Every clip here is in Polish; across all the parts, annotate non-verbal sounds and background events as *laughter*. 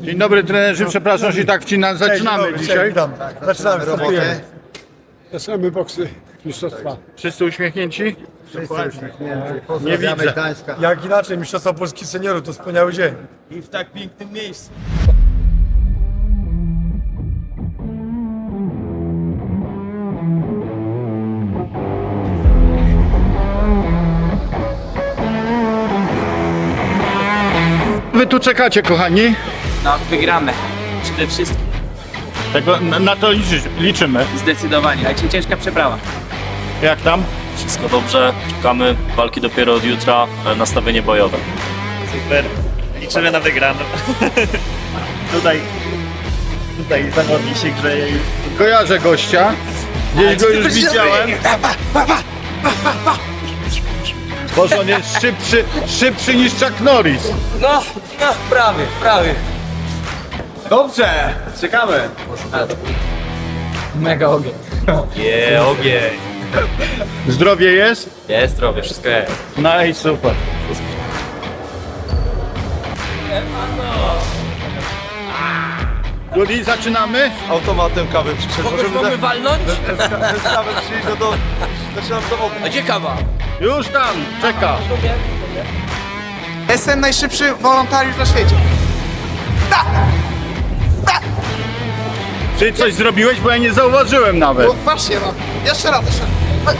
Dzień dobry trenerzy, przepraszam, że tak wcinam. Zaczynamy Cześć, dzisiaj. Cześć, witam. Zaczynamy, startujemy. Zaczynamy boksy mistrzostwa. Wszyscy uśmiechnięci? Nie widzę. Gdańska. Jak inaczej, Mistrzostwa Polski Seniorów to wspaniały dzień. I w tak pięknym miejscu. Wy tu czekacie, kochani. No, wygramy. Przede wszystkim. Tego, na, na to liczy, liczymy. Zdecydowanie. Ale ciężka przeprawa. Jak tam? Wszystko dobrze, czekamy, walki dopiero od jutra, e, nastawienie bojowe. Super. Liczymy na wygraną. *laughs* tutaj, tutaj zawodnik się grzeje już. Kojarzę gościa. Gdzieś go już widziałem. Boże, on jest szybszy, szybszy niż Chuck Norris. No, no, prawie, prawie. Dobrze! Czekamy. Mega ogień. Je, ogień! Zdrowie jest? Jest zdrowie, wszystko jest. No i super. Juli, zaczynamy? Automatem kawy przyszedł. Kogoś mamy walnąć? Bez kawy przyjść, no to zaczynam zawody. A gdzie kawa? Już tam, czeka. Jestem najszybszy wolontariusz na świecie. Czy coś zrobiłeś, bo ja nie zauważyłem nawet. No właśnie, no. Jeszcze raz, jeszcze raz.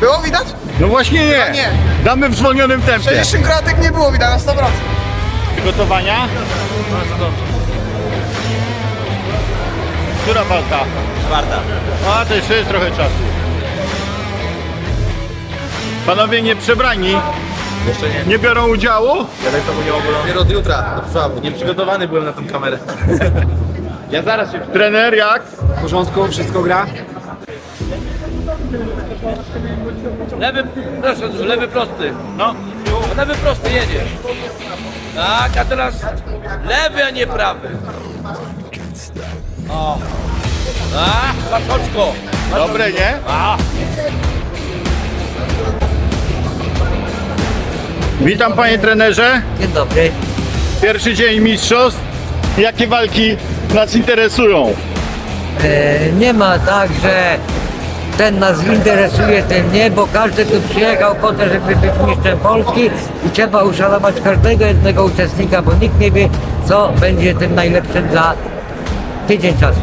Było widać? No właśnie nie. nie. Damy w zwolnionym tempie. 60 kratek nie było widać na 100%. Przygotowania? Bardzo dobrze. Która walka? Czwarta. A, to jeszcze jest trochę czasu. Panowie nie przebrani? Jeszcze nie. Nie biorą udziału? Dopiero od jutra, do przodu. Nieprzygotowany byłem na tą kamerę. *laughs* Ja zaraz się... Trener, jak? W porządku, wszystko gra? Lewy, proszę, lewy prosty. No. Lewy prosty jedzie. Tak, a teraz lewy, a nie prawy. O. A, patrz oczko. Dobre, nie? A, Witam panie trenerze. Dzień dobry. Pierwszy dzień mistrzostw. Jakie walki nas interesują? E, nie ma tak, że ten nas interesuje, ten nie, bo każdy tu przyjechał po to, żeby być mistrzem Polski i trzeba uszanować każdego jednego uczestnika, bo nikt nie wie, co będzie tym najlepszym za tydzień czasu.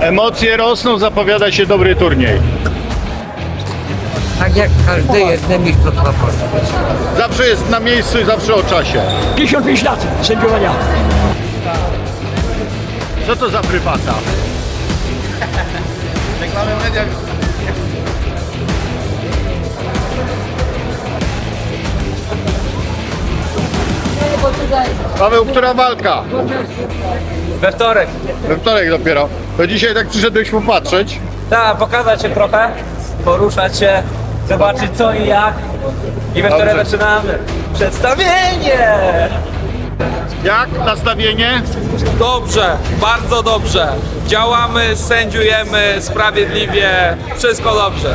Emocje rosną, zapowiada się dobry turniej. Tak jak każdy jedne mistrzostwa Polski. Zawsze jest na miejscu i zawsze o czasie. 55 lat sędziowania. Co to za prywata? Paweł, która walka? we wtorek. We wtorek dopiero. To dzisiaj tak przyszedłeś popatrzeć. Tak, pokazać się trochę, poruszać się, zobaczyć co i jak. I we wtorek Dobrze. zaczynamy. Przedstawienie! Jak nastawienie? Dobrze, bardzo dobrze. Działamy, sędziujemy sprawiedliwie, wszystko dobrze.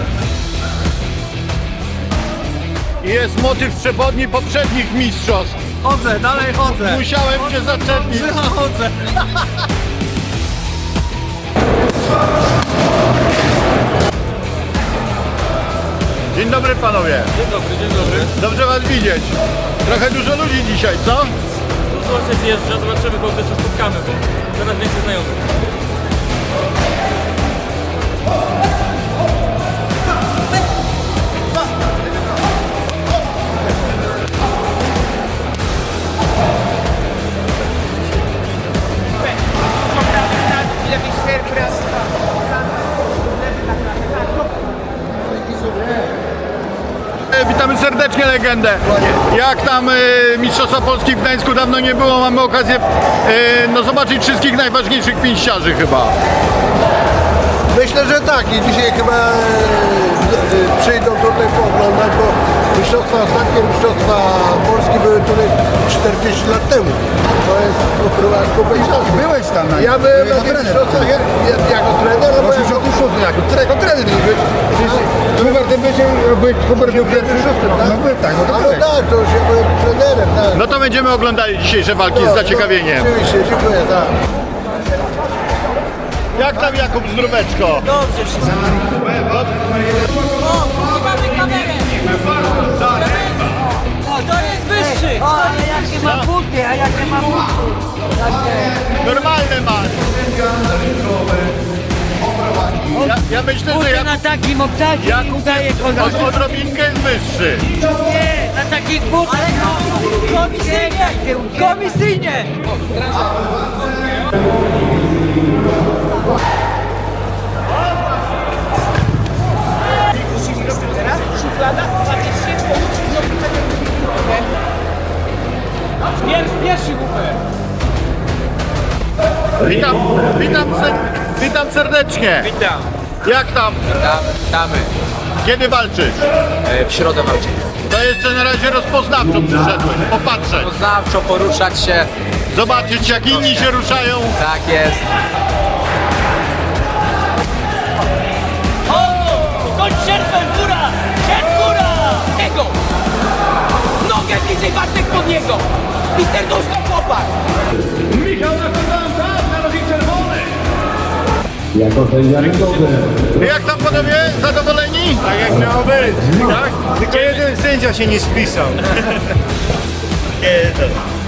Jest motyw przewodni poprzednich mistrzostw. Chodzę, dalej chodzę. Musiałem cię zaczepić. Chodzę. *laughs* Dzień dobry panowie. Dzień dobry, dzień dobry. Dobrze was widzieć. Trochę dużo ludzi dzisiaj, co? Zobaczcie, zjeżdża, zobaczymy, kogo jeszcze spotkamy, bo coraz więcej znajomych. Witamy serdecznie legendę. Jak tam e, Mistrzostwa Polski w Gdańsku dawno nie było, mamy okazję e, no, zobaczyć wszystkich najważniejszych pięściarzy chyba. Myślę, że tak i dzisiaj chyba e, e, przyjdą tutaj pooglądać, bo mistrzostwa, ostatnie mistrzostwa Polski były tutaj 40 lat temu. To jest kurwa kupę czasu. Byłeś tam na Ja byłem na tych mistrzostwach ja- ja- jako trener, no bo ja Oczywiście jako, jako, jako trener nie byłeś, byłeś, Hubert był pierwszy szóstym, tak? No był, tak, no A to no tak, to już ja byłem trenerem, tak. No to będziemy oglądali dzisiejsze walki z zaciekawieniem. Oczywiście, dziękuję, tak. Jak tam Jakub Zdróweczko? Dobrze wszystko. O, mamy kamerę. O, to jest wyższy. O, ale jakie ma buty, a jakie ma buty. Normalne masz. Ja, ja myślę, że Buty Jakub na takim obcacie Jakub im daje kolor. od, odrobinkę jest wyższy. Nie, na takich butach. Komisyjnie. Komisyjnie. Witam, witam, witam serdecznie. Witam. Jak tam? Witamy. Kiedy walczysz? W środę walczymy. To jeszcze na razie rozpoznawczo przyszedłeś, popatrzeć, Poznawczo poruszać się. zobaczyć jak inni się ruszają. Tak jest. I serduszko chłopak! Jak tam panowie? Zadowoleni? Tak jak miało być. Tak? Tylko jeden sędzia się nie spisał.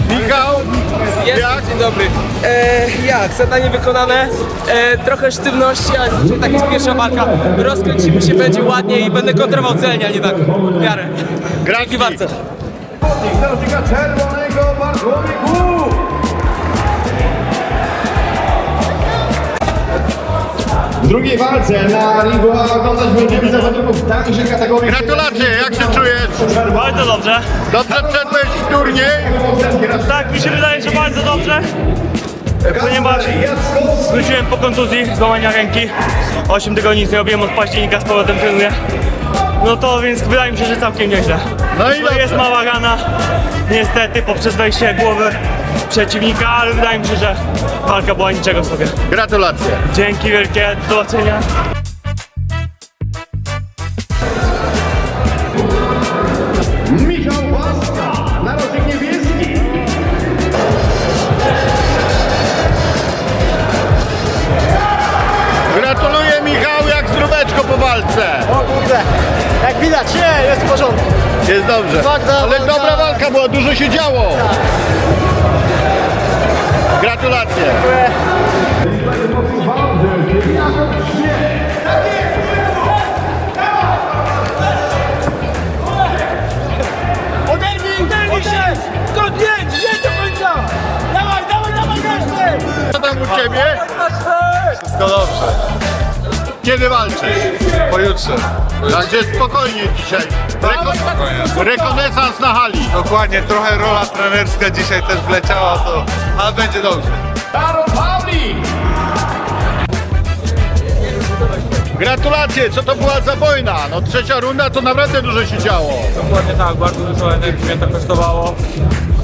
Michał, jak? Dzień dobry. E, jak? Zadanie wykonane. E, trochę sztywności, ale tak jest pierwsza walka. Rozkręcimy się, będzie ładnie i będę kontrował celnie, a nie tak w miarę. Graki. bardzo. W drugiej walce na ringu oglądać będziemy zawodników także kategorii... Gratulacje, jak się czujesz? Bardzo dobrze. Dobrze w turniej? Tak, mi się wydaje, że bardzo dobrze. Ponieważ wróciłem po kontuzji, złamania ręki. 8 tygodni nic nie robiłem, od października z powrotem trenuję. No to więc wydaje mi się, że całkiem nieźle. No i To jest mała rana, niestety, poprzez wejście głowy przeciwnika, ale wydaje mi się, że walka była niczego sobie. Gratulacje. Dzięki wielkie, do zobaczenia. Michał Łaska, narożnik niebieski. Gratuluję Michał, jak zdróweczko po walce. O kurde, jak widać, nie, jest w porządku. Jest dobrze. Ale dobra walka była, dużo się działo. Gratulacje. Oderwij! Oderwij się! Skądnięć! Nie do końca! Dawaj, dawaj, dawaj, dawaj! Co tam u ciebie? Wszystko dobrze. Kiedy walczysz? Pojutrze. Także spokojnie dzisiaj. Reko- rekonesans na hali. Dokładnie, trochę rola trenerska dzisiaj też wleciała, to, ale będzie dobrze. Gratulacje, co to była za wojna? No trzecia runda to naprawdę dużo się działo. Dokładnie tak, bardzo dużo energii mnie to kosztowało.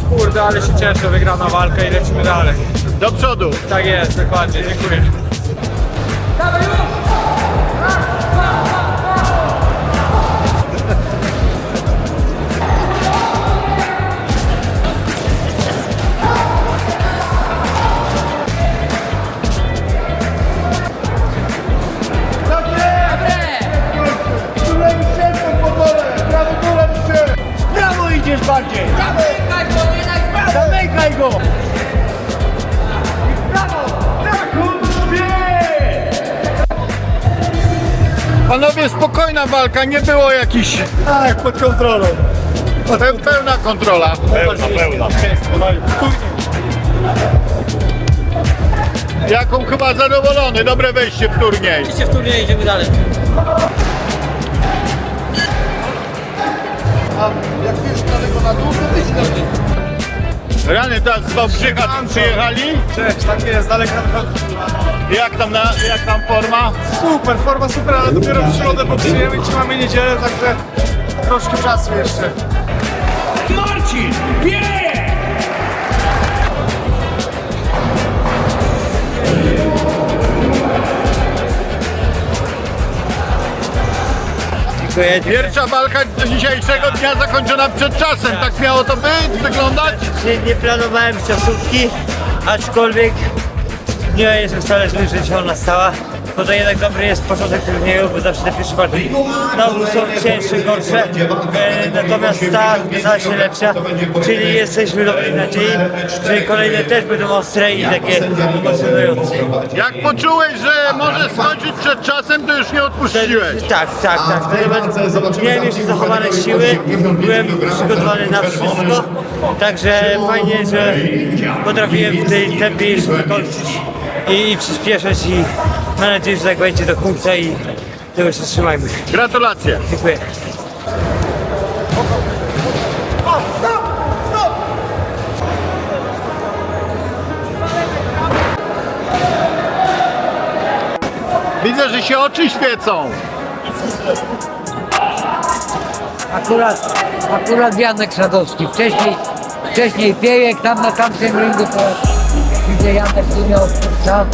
Kurde, ale się cieszę, wygrana walka i lecimy dalej. Do przodu. Tak jest, dokładnie, dziękuję. Zamykaj go. Panowie, spokojna walka, nie było jakichś... Tak, pod kontrolą. Pe pełna kontrola. Pełna, pełna. Jakub chyba zadowolony, dobre wejście w turniej. Idziecie w turniej, idziemy dalej. Jak wiesz, daleko na dół, to wyjść na dół. Rany teraz z Wałbrzycha przyjechali. Cześć, tak jest, daleka. Jak tam, na, jak tam forma? Super, forma super, ale dopiero w środę boksujemy, dzisiaj mamy niedzielę, także troszkę czasu jeszcze. Marcin, bije! Dziękuję. Pierwsza walka dzisiejszego dnia zakończona przed czasem. Tak miało to być, wyglądać? Nie, nie planowałem ciosówki, aczkolwiek nie jestem wcale zły, że się ona stała. Bo to jednak dobry jest początek turnieju, bo zawsze te pierwsze walki na ogół są cięższe, gorsze. E, natomiast ta okazała się lepsza, czyli jesteśmy dobrej nadziei, że kolejne też będą ostre i takie emocjonujące. Jak poczułeś, że możesz skończyć przed czasem, to już nie odpuściłeś. Tak, tak, tak. Nawet miałem jeszcze zachowane siły, byłem przygotowany na wszystko, także fajnie, że potrafiłem w tej tempie jeszcze dokończyć i, i przyspieszać i mam nadzieję, że tak będzie do końca i tego się trzymajmy. Gratulacje. Dziękuję. Widzę, że się oczy świecą. Akurat, akurat Janek Sadowski. Wcześniej, wcześniej Piejek, tam na tamtym ringu to widzę Janek nie miał odpórca.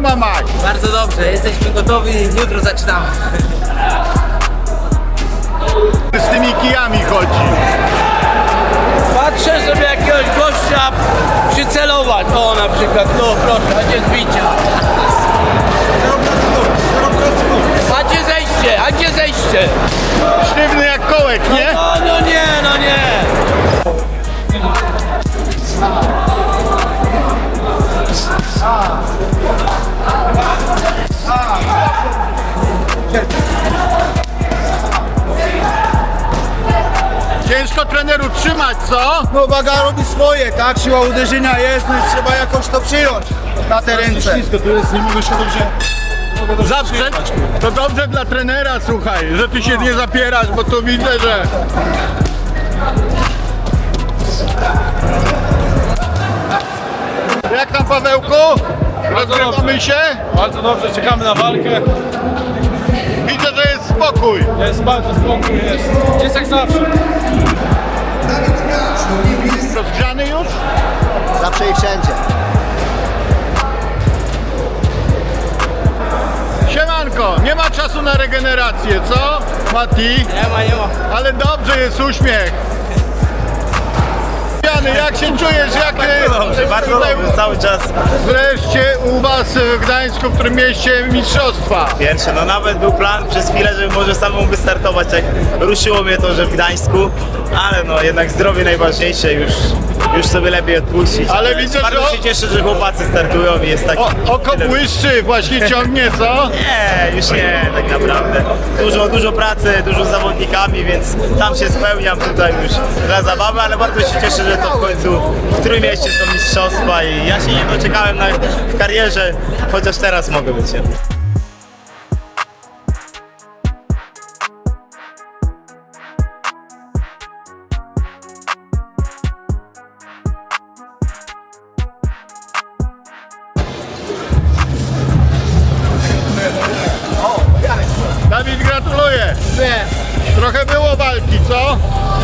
Forma Maj? Bardzo dobrze, jesteśmy gotowi, jutro zaczynamy. Z tymi kijami chodzi. Patrzę, żeby jakiegoś gościa przycelować. O, na przykład, no proszę, a gdzie zbicie? A gdzie zejście? A gdzie zejście? Sztywny jak kołek, nie? No, no nie, no nie. Ciężko treneru trzymać, co? No waga robi swoje, tak? Siła uderzenia jest, no i trzeba jakoś to przyjąć na te ręce. Ślisko tu jest, nie mogę się dobrze... Zawsze to dobrze dla trenera, słuchaj, że ty się nie zapierasz, bo tu widzę, że... Jak tam Pawełku? Rozgrywamy się? Bardzo dobrze, czekamy na walkę. Spokój. Jest bardzo spokój, jest. Jest jak zawsze. Rozgrzany już? Zawsze i wszędzie. Siemanko, nie ma czasu na regenerację, co? Mati? Nie ma, nie ma. Ale dobrze jest uśmiech. Jak się czujesz? Jak Dobrze, bardzo dobrze, cały czas. Wreszcie u was w Gdańsku, w którym mieście mistrzostwa. Pierwsze, no nawet był plan przez chwilę, żeby może samemu wystartować, jak ruszyło mnie to, że w Gdańsku, ale no jednak zdrowie najważniejsze, już, już sobie lepiej odpuścić. Ale widzę, Bardzo że- się cieszę, że chłopacy startują i jest taki... O, oko błyszczy, właśnie ciągnie, co? *laughs* Nie, już nie, tak naprawdę. Dużo, dużo pracy, dużo z zawodnikami, więc tam się spełniam tutaj już dla zabawy, ale bardzo się cieszę, że to w końcu w którym mieście są mistrzostwa i ja się nie doczekałem w karierze, chociaż teraz mogę być. Gratuluję. Trochę było walki, co?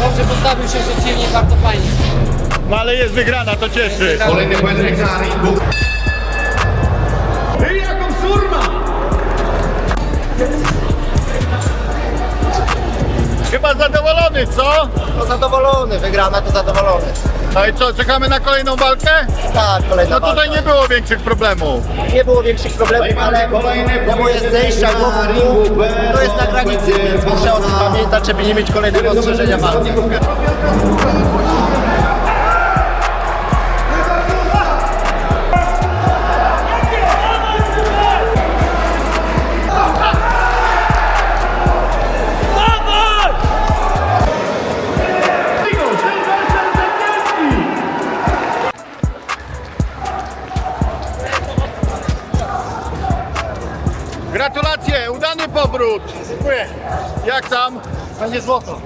Dobrze postawił się przeciwnik, bardzo fajnie. No ale jest wygrana, to cieszy. Kolejny pojedynek na ringu. I jaką surma! Chyba zadowolony, co? No zadowolony, wygrana to zadowolony. No i co, czekamy na kolejną walkę? Tak, kolejna No tutaj nie było większych problemów. nie było większych problemów, ale to moje zejścia głową w dół, to jest na granicy, więc muszę o tym pamiętać, żeby nie mieć kolejnego ostrzeżenia walki. Powrót. Dziękuję. Jak tam? Będzie złoto.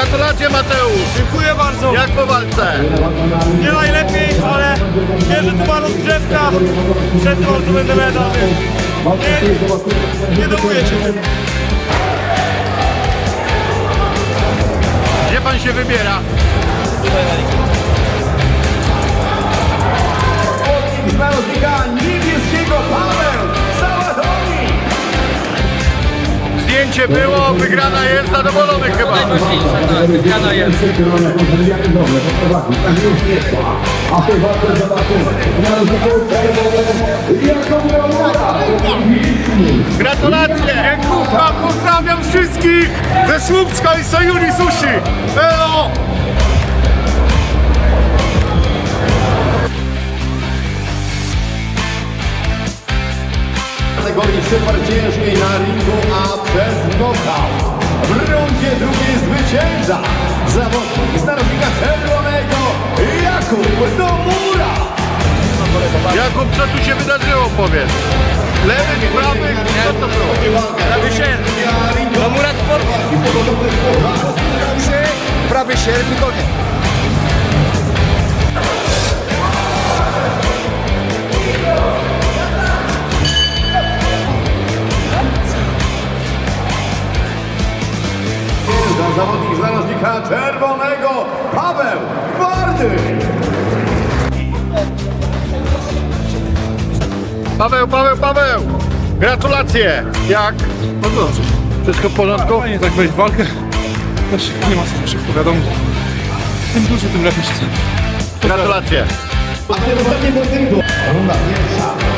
Gratulacje Mateusz! Dziękuję bardzo. Jak po walce? Nie najlepiej, ale wiem, że tu ma rozgrzewka. Przed tym bardzo będę medal, więc nie, nie dołuję się tym. Gdzie pan się wybiera? Z narożnika niebieskiego Paweł Zdjęcie było, wygrana jest, zadowolony chyba. Wygrana jest. Gratulacje! Dziękuję, pozdrawiam wszystkich ze Słupska i Sayuri Sushi. Elo! Kategorii super ciężkiej na ringu, a przez knockout. W rundzie drugiej zwycięża zawodnik z narożnika czerwonego Jakub Nomura. Jakub, co tu się wydarzyło, powiedz? Lewy, prawy, co to było? Prawy sierp. Murat Sport. Prawy sierp i koniec. Za zawodnik z narożnika czerwonego Paweł Twardy. Paweł, Paweł, Paweł! Gratulacje! Jak? No dobrze. Wszystko w porządku? Fajnie tak wejść w walkę. Też nie ma co szybko, wiadomo. Tym dłużej, tym lepiej się chce. Gratulacje! A runda pierwsza.